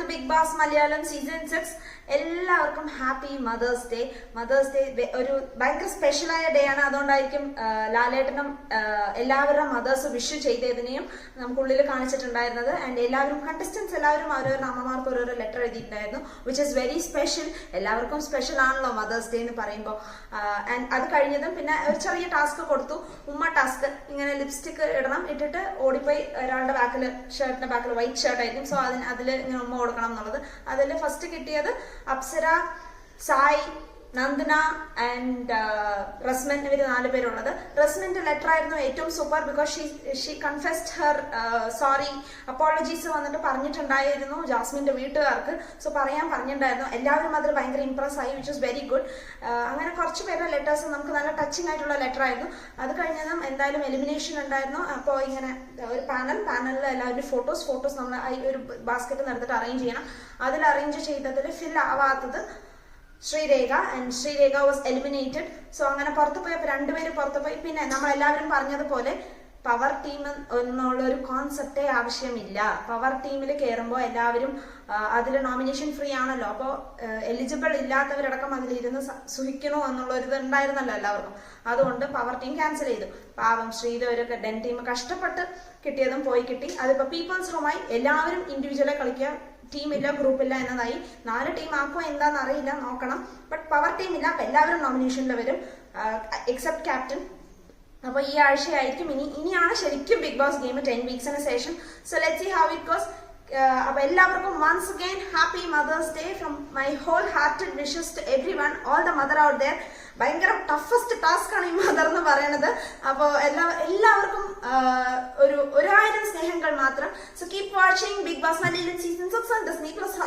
To Bigg Boss Malayalam season six എല്ലാവർക്കും happy mother's day mother's day ഒരു ഭയങ്കര സ്പെഷ്യലായ ഡേ ആണ്. അതുകൊണ്ടായിരിക്കും ലാലേട്ടനും എല്ലാവരുടെ മദേഴ്സ് വിഷ് ചെയ്തതിനെയും നമുക്കുള്ളിൽ കാണിച്ചിട്ടുണ്ടായിരുന്നത്. ആൻഡ് എല്ലാവരും കണ്ടസ്റ്റൻസ് എല്ലാവരും അവരവരുടെ അമ്മമാർക്ക് ഓരോരോ ലെറ്റർ എഴുതിയിട്ടുണ്ടായിരുന്നു വിച്ച് ഇസ് വെരി സ്പെഷ്യൽ എല്ലാവർക്കും സ്പെഷ്യൽ ആണല്ലോ മദേഴ്സ് ഡേ എന്ന് പറയുമ്പോൾ ആൻഡ് അത് കഴിഞ്ഞതും പിന്നെ ഒരു ചെറിയ ടാസ്ക് കൊടുത്തു. ഉമ്മ ടാസ്ക് ഇങ്ങനെ ലിപ്സ്റ്റിക് ഇടണം. ഇട്ടിട്ട് ഓടിപ്പോയി ഒരാളുടെ ബാക്കിൽ ഷർട്ടിന്റെ ബാക്കിൽ വൈറ്റ് ഷർട്ട് ആയിരിക്കും. സോ അതിന് അതിൽ ഇങ്ങനെ ഉമ്മ കൊടുക്കണം എന്നുള്ളത്. അതിൽ ഫസ്റ്റ് കിട്ടിയത്? അപ്സര സായ് നന്ദന ആൻഡ് റസ്മൻ ഇവർ നാല് പേരുള്ളത്. റസ്മിന്റെ ലെറ്റർ ആയിരുന്നു ഏറ്റവും super because she she confessed her sorry apologies വന്നിട്ട് പറഞ്ഞിട്ടുണ്ടായിരുന്നു ജാസ്മിന്റെ വീട്ടുകാർക്ക്. സോ പറയാൻ പറഞ്ഞിട്ടുണ്ടായിരുന്നു. എല്ലാവരും അതിൽ ഭയങ്കര ഇംപ്രസ് ആയി വിച്ച് ഇസ് വെരി ഗുഡ് അങ്ങനെ കുറച്ച് പേരുടെ ലെറ്റേഴ്സ് നമുക്ക് നല്ല ടച്ചിങ് ആയിട്ടുള്ള ലെറ്റർ ആയിരുന്നു. അത് കഴിഞ്ഞതും എന്തായാലും എലിമിനേഷൻ ഉണ്ടായിരുന്നു. അപ്പോൾ ഇങ്ങനെ ഒരു പാനൽ പാനലിൽ എല്ലാവരും ഫോട്ടോസ് ഫോട്ടോസ് നമ്മൾ ഒരു ബാസ്ക്കറ്റ് നടത്തിട്ട് അറേഞ്ച് ചെയ്യണം. അതിൽ അറേഞ്ച് ചെയ്തതിൽ fill ആവാത്തത് Sreerekha and Sreerekha was eliminated so അങ്ങനെ പുറത്തു പോയപ്പോൾ രണ്ടുപേരും പുറത്തു പോയി. പിന്നെ നമ്മൾ എല്ലാവരും പറഞ്ഞതുപോലെ പവർ ടീം എന്നുള്ള ഒരു കോൺസെപ്റ്റേ ആവശ്യമില്ല പവർ ടീമിൽ കയറുമ്പോൾ എല്ലാവരും അതിൽ നോമിനേഷൻ ഫ്രീ ആണല്ലോ. അപ്പോൾ എലിജിബിൾ ഇല്ലാത്തവരടക്കം അതിലിരുന്ന് സുഹിക്കണോ എന്നുള്ള ഒരു ഇത് ഉണ്ടായിരുന്നല്ലോ എല്ലാവർക്കും. അതുകൊണ്ട് പവർ ടീം ക്യാൻസൽ ചെയ്തു. പാവം ശ്രീധരൊക്കെ ഡെൻ ടീം കഷ്ടപ്പെട്ട് കിട്ടിയതും പോയി കിട്ടി. അതിപ്പോൾ പീപ്പിൾസ് റൂമായി എല്ലാവരും ഇൻഡിവിജ്വലെ കളിക്കുക ടീമില്ല ഗ്രൂപ്പില്ല എന്നതായി. നാല് ടീം ആക്കുമോ എന്താണെന്ന് അറിയില്ല നോക്കണം. ബട്ട് പവർ ടീം ഇല്ല അപ്പൊ എല്ലാവരും നോമിനേഷനിൽ വരും. എക്സെപ്റ്റ് ക്യാപ്റ്റൻ അപ്പോൾ ഈ ആഴ്ചയായിരിക്കും. ഇനി ഇനിയാണ് ശരിക്കും ബിഗ് ബോസ് ഗെയിം ടെൻ വീക്സിന് ശേഷം. So let see how it goes അപ്പൊ എല്ലാവർക്കും once again happy mother's day from my whole hearted wishes to every one all the mother out there ഭയങ്കര ടഫസ്റ്റ് ടാസ്ക് ആണ് ഈ മദർ എന്ന് പറയുന്നത് അപ്പോൾ എല്ലാ എല്ലാവർക്കും ആ, ഒരു ഒരായിരം സ്നേഹങ്ങൾ മാത്രം. So keep watching big boss Malayalam season six on Disney plus